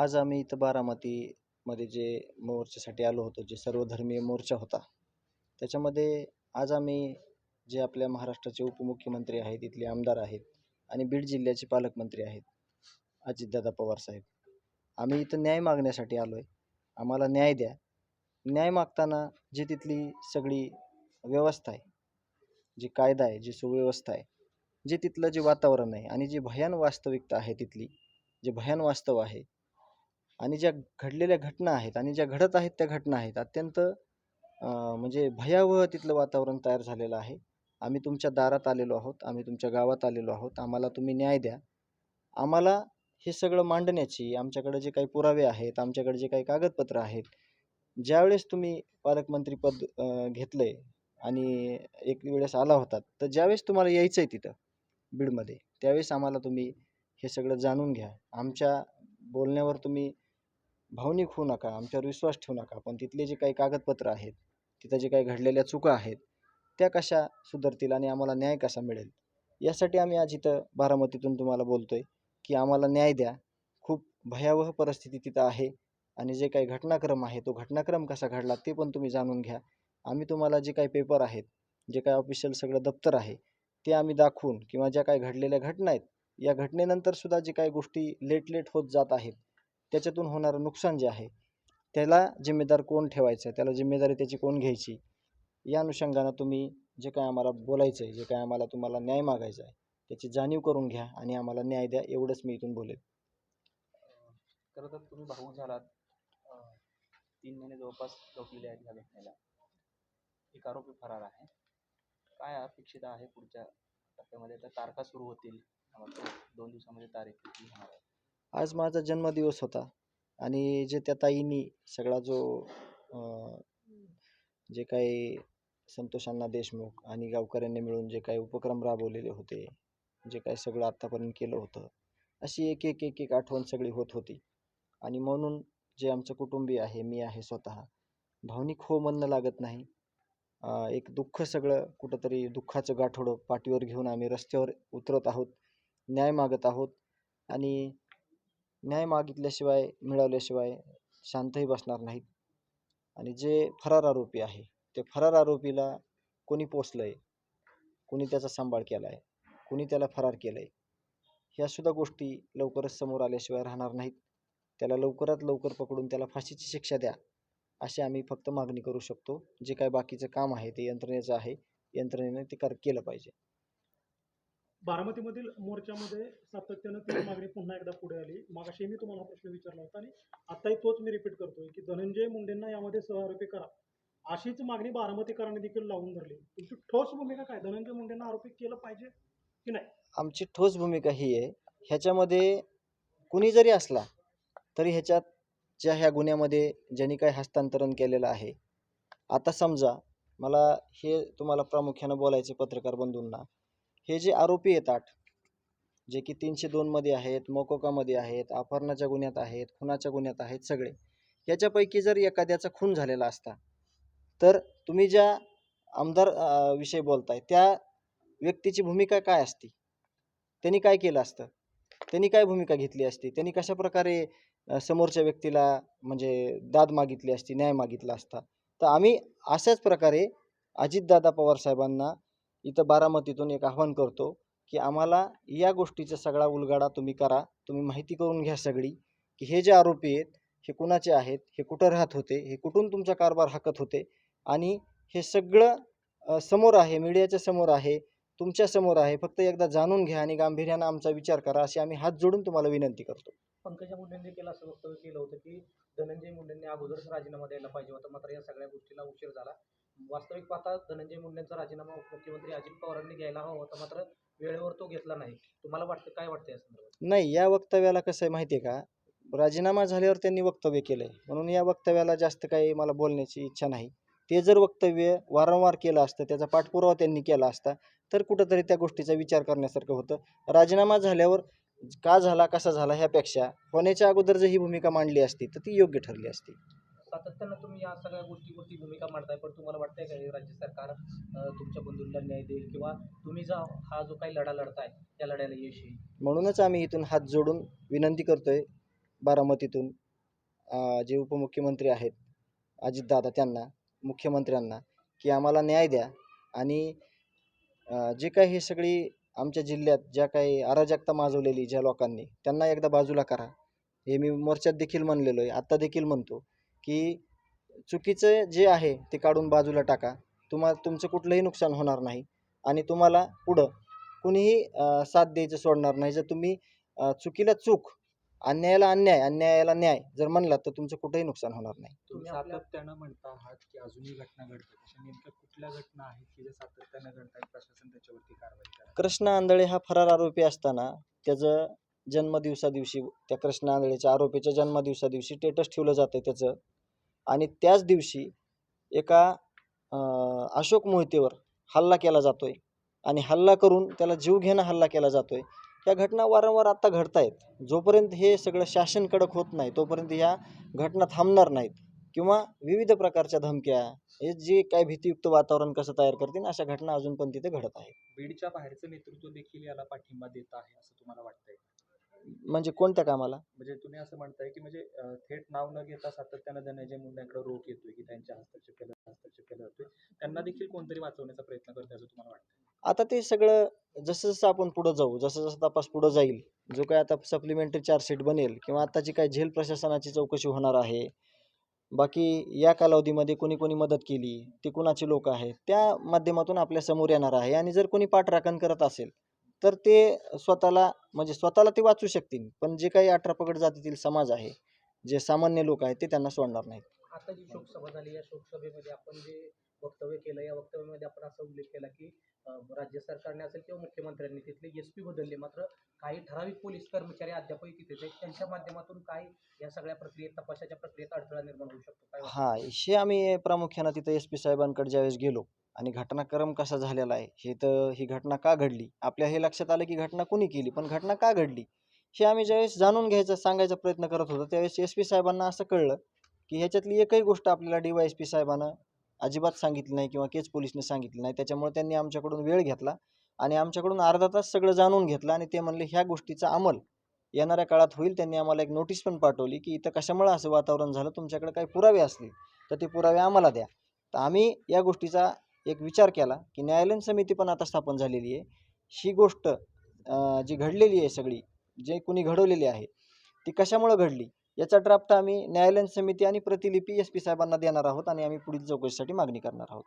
आज आम्ही इथं बारामतीमध्ये जे मोर्चासाठी आलो होतो जे सर्वधर्मीय मोर्चा होता त्याच्यामध्ये आज आम्ही जे आपल्या महाराष्ट्राचे उपमुख्यमंत्री आहेत इथले आमदार आहेत आणि बीड जिल्ह्याचे पालकमंत्री आहेत अजितदादा पवार साहेब आम्ही इथं न्याय मागण्यासाठी आलो आहे आम्हाला न्याय द्या. न्याय मागताना जी तिथली सगळी व्यवस्था आहे जी कायदा आहे जी सुव्यवस्था आहे जे तिथलं जे वातावरण आहे आणि जी भयान वास्तविकता आहे तिथली जे भयान वास्तव आहे आणि ज्या घडलेल्या घटना आहेत आणि ज्या घडत आहेत त्या घटना आहेत अत्यंत म्हणजे भयावह तिथलं वातावरण तयार झालेलं आहे. आम्ही तुमच्या दारात आलेलो आहोत आम्ही तुमच्या गावात आलेलो आहोत. आम्हाला तुम्ही न्याय द्या. आम्हाला हे सगळं मांडण्याची आमच्याकडे जे काही पुरावे आहेत आमच्याकडे जे काही कागदपत्र आहेत ज्यावेळेस तुम्ही पालकमंत्रीपद घेतलं आहे आणि एक वेळेस आला होतात तर ज्यावेळेस तुम्हाला यायचं आहे तिथं बीडमध्ये त्यावेळेस आम्हाला तुम्ही हे सगळं जाणून घ्या. आमच्या बोलण्यावर तुम्ही भावनिक होऊ नका आमच्यावर विश्वास ठेवू नका पण तिथले जे काही कागदपत्र आहेत तिथं जे काही घडलेल्या चुका आहेत त्या कशा सुधारतील आणि आम्हाला न्याय कसा मिळेल? यासाठी आम्ही आज इथं बारामतीतून तुम्हाला बोलतो आहे की आम्हाला न्याय द्या. खूप भयावह परिस्थिती तिथं आहे आणि जे काही घटनाक्रम आहे तो घटनाक्रम कसा घडला ते पण तुम्ही जाणून घ्या. आम्ही तुम्हाला जे काही पेपर आहेत जे काही ऑफिशियल सगळं दप्तर आहे ते आम्ही दाखवून किंवा ज्या काही घडलेल्या घटना आहेत या घटनेनंतर सुद्धा जे काही गोष्टी लेट लेट होत जात आहेत त्याच्यातून होणारं नुकसान जे आहे त्याला जिम्मेदार कोण ठेवायचं? त्याला जिम्मेदारी त्याची कोण घ्यायची? या अनुषंगानं तुम्ही जे काय आम्हाला बोलायचं आहे जे काय आम्हाला तुम्हाला न्याय मागायचा आहे त्याची जाणीव करून घ्या आणि आम्हाला न्याय द्या एवढंच मी इथून बोलेल. खरं तर तुम्ही भाऊ झालात. तीन महिने जवळपास लोटलेले आहेत ह्या घटनेला. एक आरोपी फरार आहे. काय अपेक्षित आहे पुढच्या टप्प्यामध्ये? तर तारखा सुरू होतील. आम्हाला दोन दिवसामध्ये तारीख होणार आहे? आज माझा जन्मदिवस होता आणि जे त्या ताईंनी सगळा जो जे काही संतोषांना देशमुख आणि गावकऱ्यांनी मिळून जे काही उपक्रम राबवलेले होते जे काही सगळं आत्तापर्यंत केलं होतं अशी एक एक एक एक आठवण सगळी होत होती. आणि म्हणून जे आमचं कुटुंबीय आहे मी आहे स्वतः भावनिक हो म्हणणं लागत नाही. एक दुःख सगळं कुठंतरी दुःखाचं गाठोडं पाठीवर घेऊन आम्ही रस्त्यावर उतरत आहोत न्याय मागत आहोत आणि न्याय मागितल्याशिवाय मिळवल्याशिवाय शांतही बसणार नाहीत. आणि जे फरार आरोपी आहे ते फरार आरोपीला कोणी पोचलं आहे कोणी त्याचा सांभाळ केला आहे कोणी त्याला फरार केलं आहे ह्यासुद्धा गोष्टी लवकरच समोर आल्याशिवाय राहणार नाहीत. त्याला लवकरात लवकर पकडून त्याला फाशीची शिक्षा द्या अशी आम्ही फक्त मागणी करू शकतो. जे काय बाकीचं काम आहे ते यंत्रणेचं आहे. यंत्रणेने ते कर केलं पाहिजे. बारामतीमधील मोर्चामध्ये सातत्यानं ती मागणी पुन्हा एकदा पुढे आली. मागाशी मी तुम्हाला प्रश्न विचारला होता आणि आताही तोच मी रिपीट करतोय की धनंजय मुंडेंना यामध्ये सहआरोपी करा. अशीच मागणी बारामतीकरांनी देखील लावून धरली. तुमची ठोस भूमिका काय? धनंजय मुंडेंना आरोपी केलं पाहिजे की नाही? आमची ठोस भूमिका ही आहे. ह्याच्यामध्ये कुणी जरी असला तरी ह्याच्यात ज्या ह्या गुन्ह्यामध्ये ज्यांनी काही हस्तांतरण केलेलं आहे. आता समजा मला हे तुम्हाला प्रामुख्यानं बोलायचे पत्रकार बंधूंना. हे जे आरोपी आहेत आठ जे की तीनशे दोनमध्ये आहेत मोकोकामध्ये आहेत अपहरणाच्या गुन्ह्यात आहेत खुनाच्या गुन्ह्यात आहेत सगळे याच्यापैकी जर एखाद्याचा खून झालेला असता तर तुम्ही ज्या आमदार विषयी बोलताय त्या व्यक्तीची भूमिका काय असती? त्यांनी काय केलं असतं? त्यांनी काय भूमिका घेतली असती? त्यांनी कशा प्रकारे समोरच्या व्यक्तीला म्हणजे दाद मागितली असती न्याय मागितला असता? तर आम्ही अशाच प्रकारे अजितदादा पवार साहेबांना इथं बारामतीतून एक आव्हान करतो की आम्हाला या गोष्टीचा सगळा उलगाडा तुम्ही करा. तुम्ही माहिती करून घ्या सगळी की हे जे आरोपी आहेत हे कुणाचे आहेत हे कुठं राहत होते हे कुठून तुमचा कारभार हाकत होते आणि हे सगळं समोर आहे मीडियाच्या समोर आहे तुमच्यासमोर आहे फक्त एकदा जाणून घ्या आणि गांभीर्यानं आमचा विचार करा अशी आम्ही हात जोडून तुम्हाला विनंती करतो. पंकजा मुंडेंनी केलं असं वक्तव्य केलं होतं की धनंजय मुंडेंनी अगोदरच राजीनामा द्यायला पाहिजे होता मात्र या सगळ्या गोष्टीला उशीर झाला. वास्तविक पाहता धनंजय मुंडेंचा राजीनामा उपमुख्यमंत्री अजित पवारांनी घ्यायला हवा होता मात्र वेळेवर तो घेतला नाही. तुम्हाला वाटतं काय वाटतं या संदर्भात? नाही या वक्तव्याला कसं आहे माहिती आहे का? राजीनामा झाल्यावर त्यांनी वक्तव्य केलं आहे म्हणून या वक्तव्याला जास्त काही मला बोलण्याची इच्छा नाही. ते जर वक्तव्य वारंवार केलं असतं त्याचा पाठपुरावा त्यांनी केला असता तर कुठंतरी त्या गोष्टीचा विचार करण्यासारखं होतं. राजीनामा झाल्यावर का झाला कसा झाला ह्यापेक्षा होण्याच्या अगोदर जर ही भूमिका मांडली असती तर ती योग्य ठरली असती. सातत्यानं तुम्ही या सगळ्या गोष्टीवरती भूमिका मांडताय पण तुम्हाला वाटतंय का हे राज्य सरकार तुमच्या बंधूंना न्याय देईल किंवा तुम्ही जा हा जो काही लढा लढताय त्या लढ्याला यश येईल? म्हणूनच आम्ही इथून हात जोडून विनंती करतोय बारामतीतून जे उपमुख्यमंत्री आहेत अजितदादा त्यांना मुख्यमंत्र्यांना की आम्हाला न्याय द्या आणि जे काही हे सगळी आमच्या जिल्ह्यात ज्या काही अराजकता माजवलेली ज्या लोकांनी त्यांना एकदा बाजूला करा. हे मी मोर्चात देखील म्हणलेलो आहे आत्ता देखील म्हणतो. की चुकीचं जे आहे ते काढून बाजूला टाका. तुम्हा तुमचं कुठलंही नुकसान होणार नाही. आणि तुम्हाला पुढं कुणीही साथ द्यायचं सोडणार नाही. जर तुम्ही चुकीला चूक अन्यायाला अन्याय अन्यायाला न्याय जर म्हणलात तर तुमचं कुठंही नुकसान होणार नाही. तुम्ही सातत्यानं म्हणता आहात की अजूनही घटना घडतात. अशा नेमक्या कुठल्या घटना आहेत की ज्या सातत्यानं घडतात? प्रशासन त्याच्यावरती कारवाई करा कृष्ण आंधळे हा फरार आरोपी असताना त्याचं जन्मदिवसा दिवशी त्या कृष्ण आंधळेच्या आरोपीच्या जन्मदिवसा दिवशी स्टेटस ठेवलं जातं आहे त्याचं. आणि त्याच दिवशी एका अशोक मोहितेवर हल्ला केला जातो आहे आणि हल्ला करून त्याला जीवघेणा हल्ला केला जातो आहे ह्या घटना वारंवार आत्ता घडत आहेत जोपर्यंत हे सगळं शासन कडक होत नाही तोपर्यंत ह्या घटना थांबणार नाहीत. किंवा विविध प्रकारच्या धमक्या हे जे काय भीतीयुक्त वातावरण कसं तयार करतील अशा घटना अजून पण तिथे घडत आहेत. बीडच्या बाहेरचं नेतृत्व देखील याला पाठिंबा देत आहे असं तुम्हाला वाटतंय म्हणजे कोणत्या कामाला? म्हणजे तुम्ही असं म्हणताय की म्हणजे अं, थेट नाव न घेता सातत्यानं धनंजय मुंडेंकडे रोख येतोय की त्यांच्या हस्तक्षेप केला हस्तक्षेप केला जातोय त्यांना देखील कोणतरी वाचवण्याचा प्रयत्न करतोय असं तुम्हाला वाटतं आता ते सगळं जसं जसं आपण पुढं जाऊ जसं जसं तपास पुढं जाईल जो काय आता सप्लिमेंटरी चार्जशीट बनेल किंवा आताची काय झेल प्रशासनाची चौकशी होणार आहे बाकी या कालावधीमध्ये कोणी कोणी मदत केली ती कुणाची लोक आहेत त्या माध्यमातून आपल्यासमोर येणार आहे. आणि जर कोणी पाठराखण करत असेल तर ते स्वतःला म्हणजे स्वतःला ते वाचू शकतील. पण जे काही अठरा पगड जातीतील समाज आहे जे सामान्य लोक आहेत ते त्यांना सोडणार नाहीत. आता जी शोकसभा झाली या शोकसभेमध्ये आपण जे वक्तव्य केलं. या वक्तव्यामध्ये आपण असा उल्लेख केला की राज्य सरकारने असेल किंवा मुख्यमंत्र्यांनी तिथले एस पी बदलले. मात्र काही ठराविक पोलीस कर्मचारी अद्यापही तिथेच आहेत. त्यांच्या माध्यमातून काय या सगळ्या प्रक्रियेत तपासाच्या प्रक्रियेत अडथळा निर्माण होऊ शकतो? काय हां हे आम्ही प्रामुख्यानं तिथं एस पी साहेबांकडे ज्यावेळेस गेलो आणि घटनाक्रम कसा झालेला आहे हे तर ही घटना का घडली? आपल्या हे लक्षात आलं की घटना कुणी केली पण घटना का घडली? हे आम्ही ज्यावेळेस जाणून घ्यायचा सांगायचा प्रयत्न करत होतो त्यावेळेस एस पी साहेबांना असं कळलं की ह्याच्यातली एकही गोष्ट आपल्याला डी वाय एस पी साहेबांना अजिबात सांगितली नाही किंवा केच पोलिसने सांगितली नाही. त्याच्यामुळे त्यांनी आमच्याकडून वेळ घेतला आणि आमच्याकडून अर्धा तास सगळं जाणून घेतलं आणि ते म्हणले ह्या गोष्टीचा अंमल येणाऱ्या काळात होईल. त्यांनी आम्हाला एक नोटीस पण पाठवली की इथं कशामुळे असं वातावरण झालं? तुमच्याकडे काही पुरावे असतील तर ते पुरावे आम्हाला द्या. तर आम्ही या गोष्टीचा एक विचार केला की न्यायालयीन समिती पण आता स्थापन झालेली आहे. ही गोष्ट जी घडलेली आहे सगळी जे कुणी घडवलेली आहे ती कशामुळं घडली? याचा ड्राफ्ट आम्ही न्यायालयीन समिती आणि प्रतिलिपी एस पी साहेबांना देणार आहोत आणि आम्ही पुढील चौकशीसाठी मागणी करणार आहोत.